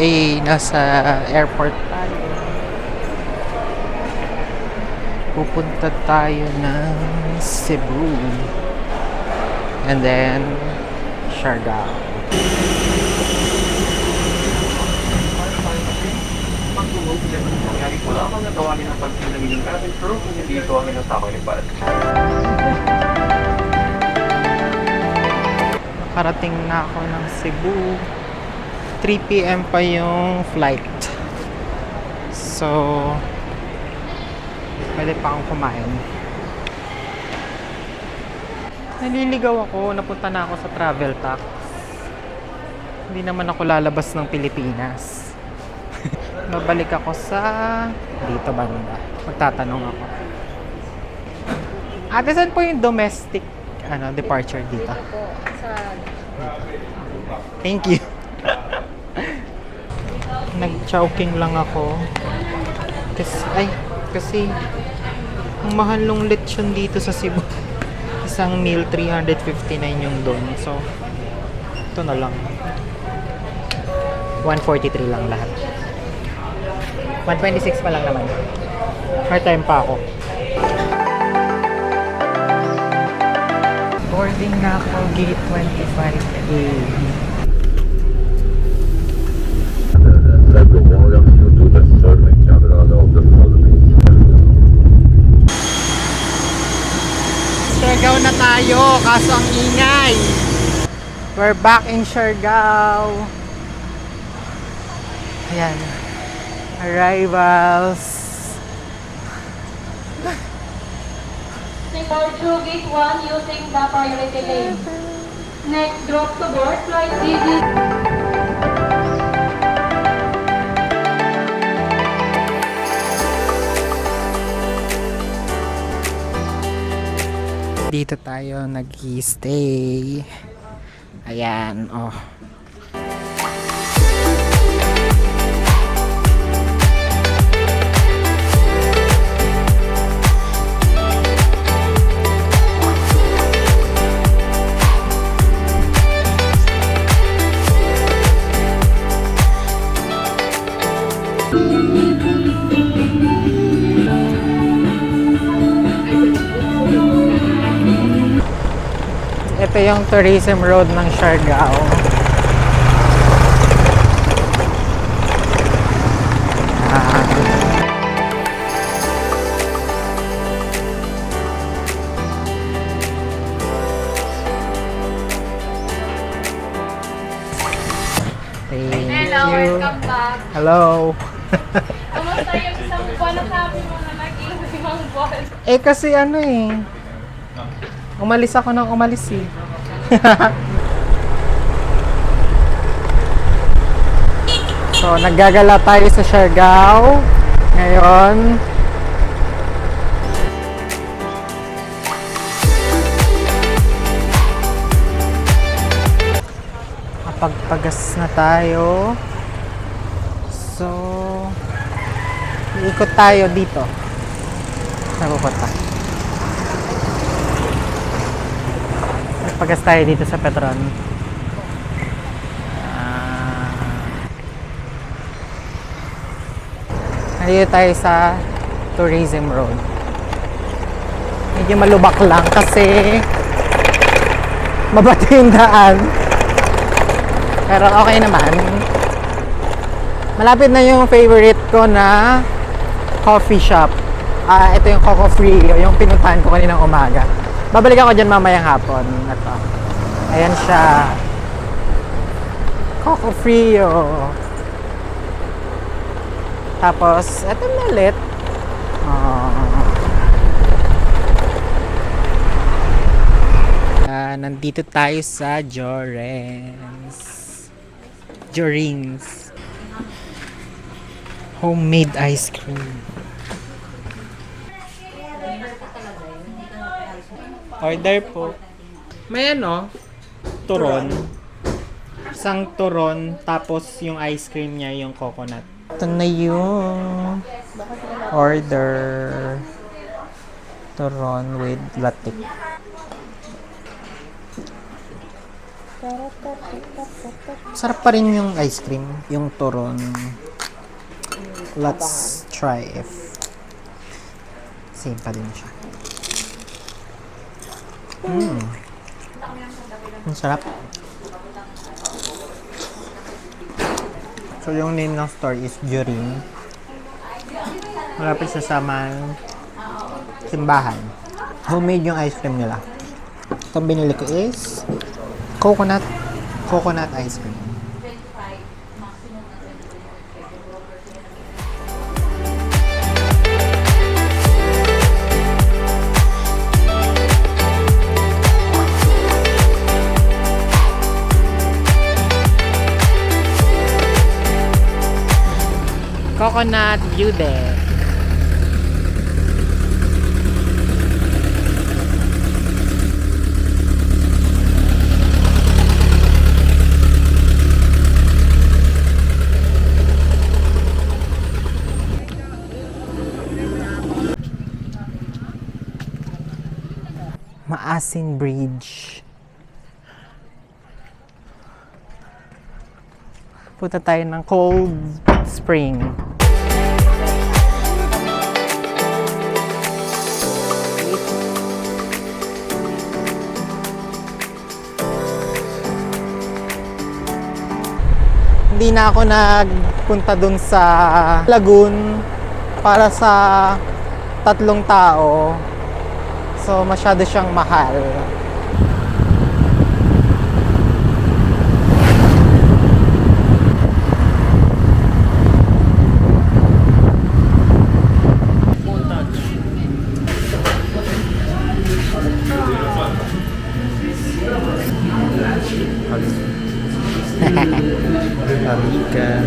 Okay, nasa airport tayo. Pupunta tayo ng Cebu. And then, Siargao. Nangyari ko lamang na tawagin ang pansin ng kapit pero kung hindi ito ang inasama ni Pat. Nakarating na ako ng Cebu. 3 p.m. pa yung flight. So, pwede pa akong kumain. Naliligaw ako, napunta na ako sa travel tax. Hindi naman ako lalabas ng Pilipinas. Babalik ako sa dito banda. Magtatanong ako. Ate, saan po yung domestic ano, departure dito? Thank you. Nag-chowking lang ako. Kasi, ay, kasi, ang mahal nung lechon dito sa Cebu. Isang meal, 359 yung doon. So, ito na lang. 143 lang lahat. 126 pa lang naman. Hard time pa ako. Boarding na ako, gate 25A. Sabi mo lang to the survey camera of the Philippines. Siargao na tayo, kaso ang ingay. We're back in Siargao. Ayan. Arrivals. Departure Gate 1 using the priority lane. Next drop to board, flight DG Dito tayo nag-stay. Ayan, oh. Yung tourism road ng Siargao. Ah. Thank Hello, you. welcome back. Hello. Kamusta yung isang buwan na sabi mo na nag-iwang buwan? Eh kasi ano eh. Umalis ako nang umalis eh. so, naggagala tayo sa Siargao. Ngayon. Kapagpagas na tayo. So, iikot tayo dito. Saan Nagpagas tayo dito sa Petron. Ah. nandito tayo sa Tourism Road. Medyo malubak lang kasi mabato yung daan. Pero okay naman. Malapit na yung favorite ko na coffee shop. Ah, ito yung Coco Frio, yung pinuntahan ko kaninang umaga. Babalik ako dyan mamayang hapon. Ito. Ayan siya. Coco Frio. Tapos, ito na ulit. Ah. Ah, nandito tayo sa Jorens. Jorins. Homemade ice cream. Order po. May ano? Turon. Isang turon, tapos yung ice cream niya, yung coconut. Ito na yung order. Turon with latte. Sarap pa rin yung ice cream, yung turon. Let's try if same pa din siya. Mm. Ang sarap. So yung name ng store is Jurin. Malapit sa saman simbahan. Homemade yung ice cream nila. Itong binili ko is coconut coconut ice cream. Coconut Yude. Maasin Bridge. Punta tayo ng Cold Spring. Hindi na ako nagpunta dun sa lagoon para sa tatlong tao. So, masyado siyang mahal. Halika.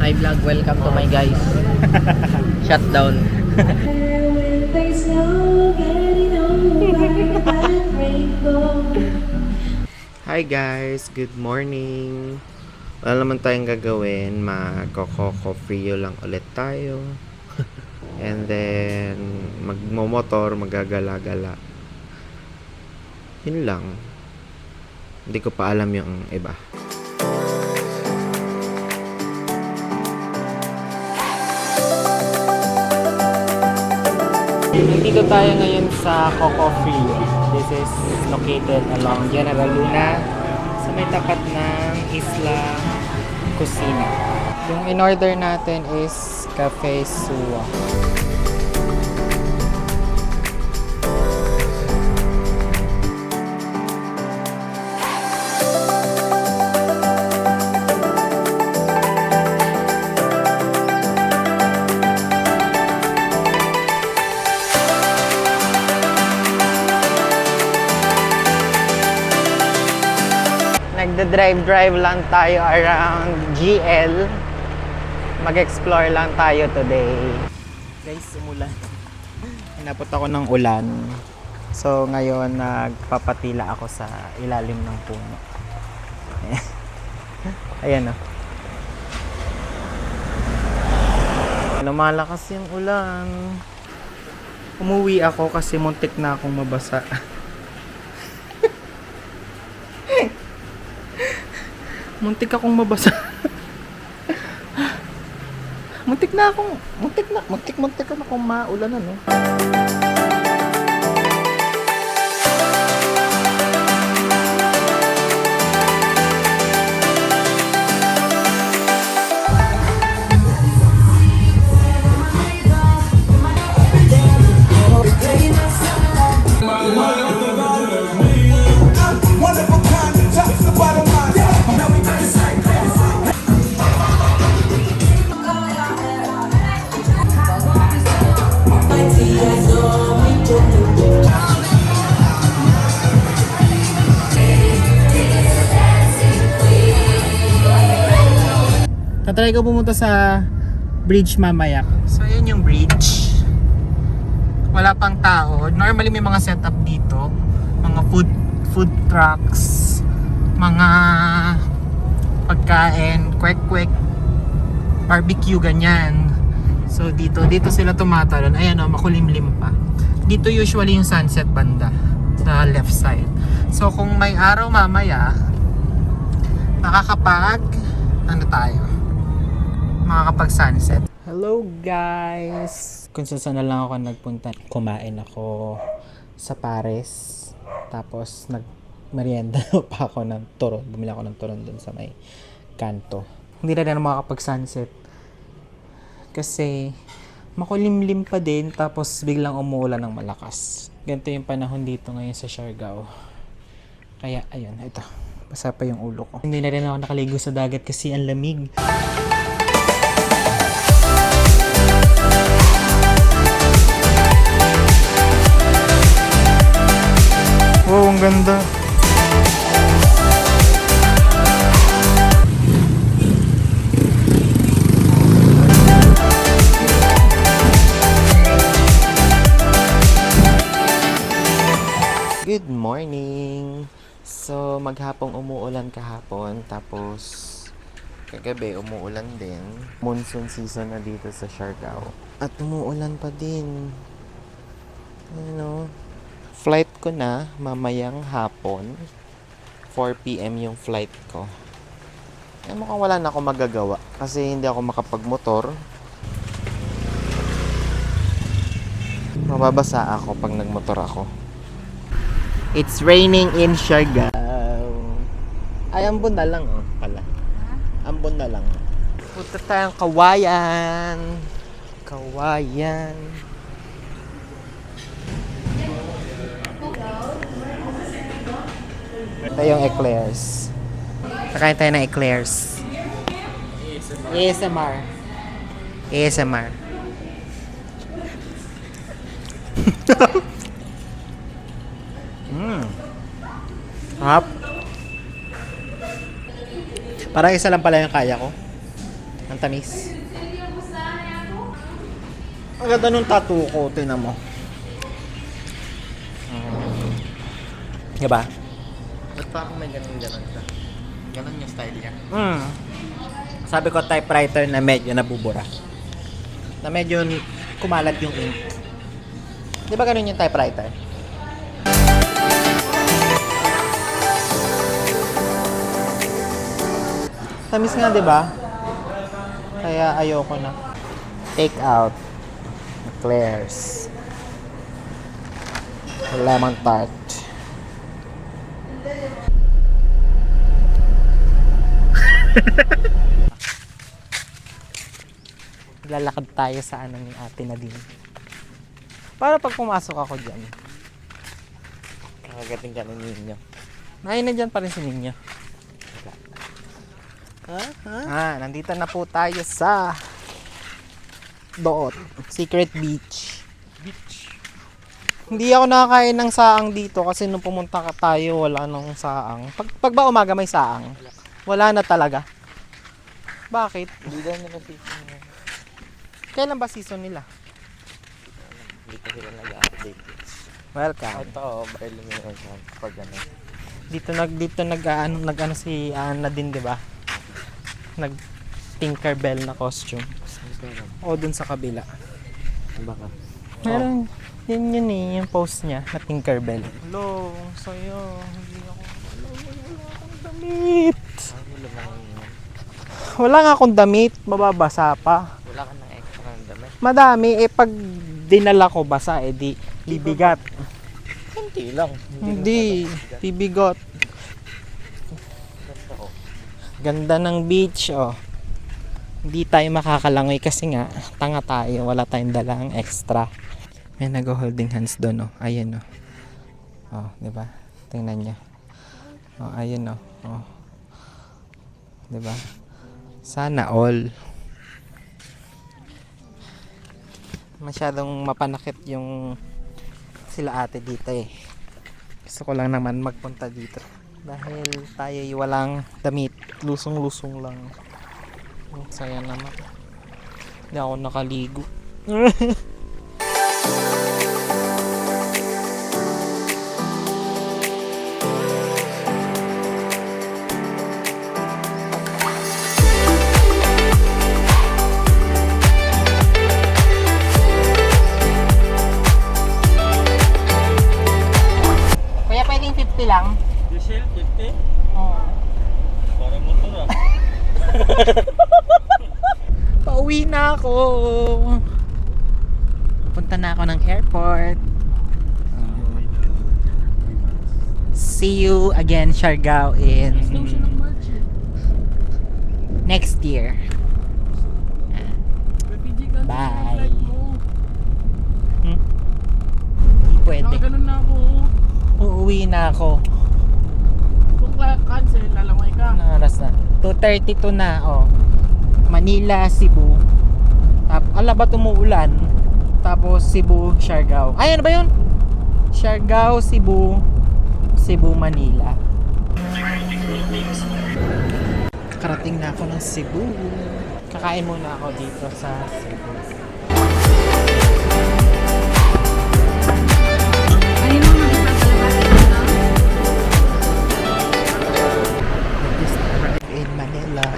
Hi vlog, welcome to my guys. That rainbow. Hi guys, good morning. Wala naman tayong gagawin, magkoko-frio lang ulit tayo. And then, magmomotor, magagala-gala. Yun lang. Hindi ko pa alam yung iba. Dito tayo ngayon sa Coco Frio. This is located along General Luna sa may tapat ng Isla Kusina. Yung in-order natin is Suwa. Nagda-drive-drive lang tayo around GL. Mag-explore lang tayo today. Guys, umulan. Hinapot ako ng ulan. So, ngayon nagpapatila ako sa ilalim ng puno. Ayan o. Lumalakas yung ulan. Umuwi ako kasi muntik na akong mabasa. muntik akong mabasa. Muntik na akong, muntik na, muntik muntik na akong maulan ano. Wonderful Tatry ko pumunta sa bridge mamaya. So, ayan yung bridge. Wala pang tao. Normally may mga setup dito. Mga food food trucks, mga pagkain, kwek-kwek, barbecue, ganyan. So dito, dito sila tumatalon. Ayan o, makulimlim pa. Dito usually yung sunset banda sa left side. So kung may araw mamaya, makakapag ano tayo? Makakapag sunset. Hello guys! Kung saan na lang ako nagpunta, kumain ako sa Paris. Tapos nag merienda pa ako ng turon. Bumili ako ng turon dun sa may kanto. Hindi na rin ako makakapag sunset. Kasi makulimlim pa din tapos biglang umuulan ng malakas. Ganito yung panahon dito ngayon sa Siargao. Kaya ayun, ito. Basa pa yung ulo ko. Hindi na rin ako nakaligo sa dagat kasi ang lamig. Ganda. Good morning! So, maghapong umuulan kahapon, tapos kagabi umuulan din. Monsoon season na dito sa Siargao. At umuulan pa din. Ano? Flight ko na mamayang hapon. 4pm yung flight ko. Eh, mukhang wala na ako magagawa kasi hindi ako makapagmotor. Mababasa ako pag nagmotor ako. It's raining in Siargao. Ay, ambon na lang oh, pala. Ambon na lang. Punta tayong kawayan. Kawayan. Ito yung eclairs. Kakain tayo ng eclairs. ASMR. ASMR. mm. Hap. Parang isa lang pala yung kaya ko. Ang tamis. Ang ganda nung tattoo ko, tinan mo. Mm. Diba? Ba't pa ako may ganun-ganun ka? Ganun yung style niya. Mm. Sabi ko typewriter na medyo nabubura. Na medyo kumalat yung ink. Di ba ganun yung typewriter? Tamis nga, di ba? Kaya ayoko na. Take out. Eclairs. Lemon tart. lalakad tayo sa ano ni ate na din. Para pag pumasok ako dyan, kakagating ka ng ninyo. Ay, na dyan pa rin si ninyo. Ha? Ha? Ah, nandito na po tayo sa Doot, Secret Beach. Beach. Hindi ako nakakain ng saang dito kasi nung pumunta ka tayo, wala nang saang. Pag, pag ba umaga may saang? Wala na talaga. Bakit? Hindi daw nila season niya. Kailan ba season nila? Hindi pa sila nag-update. Welcome. Ito, by illumination. Pag ano. Dito nag dito nag ano nag ano si Anna din, 'di ba? Nag Tinkerbell na costume. O dun sa kabila. Baka. Meron yun yun eh, yung post niya na Tinkerbell. Hello, sa'yo. Hindi ako wala akong damit. Lang yun? Wala nga akong damit, mababasa pa. Wala ka ng extra ng damit. Madami eh pag dinala ko basa eh di bibigat. Kunti lang. Hindi, bibigot. Ganda. Ganda ng beach, oh. Hindi tayo makakalangoy kasi nga, tanga tayo, wala tayong dalang extra. May nag-holding hands doon, oh. Ayun, oh. Oh, di ba? Tingnan niya. Oh, ayun, oh. Oh. Di ba? Sana all. Masyadong mapanakit yung sila ate dito eh. Gusto ko lang naman magpunta dito. Dahil tayo ay walang damit. Lusong-lusong lang. Ang saya naman. Hindi ako nakaligo. lang? Diesel, 50? Oo. Oh. Parang motor ah. Pauwi na ako. Punta na ako ng airport. See you again, Siargao, in next year. Bye. Hmm? Hindi pwede. Nakaganon na ako. Uuwi na ako. Kung cancel, lalamay ka. Anong oras na? 2.32 na, oh. Manila, Cebu. Tap, ala ba tumuulan? Tapos Cebu, Siargao. Ay, ano ba yun? Siargao, Cebu, Cebu, Manila. Karating na ako ng Cebu. Kakain muna ako dito sa Cebu.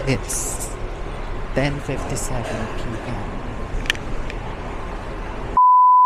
It's 10.57 p.m.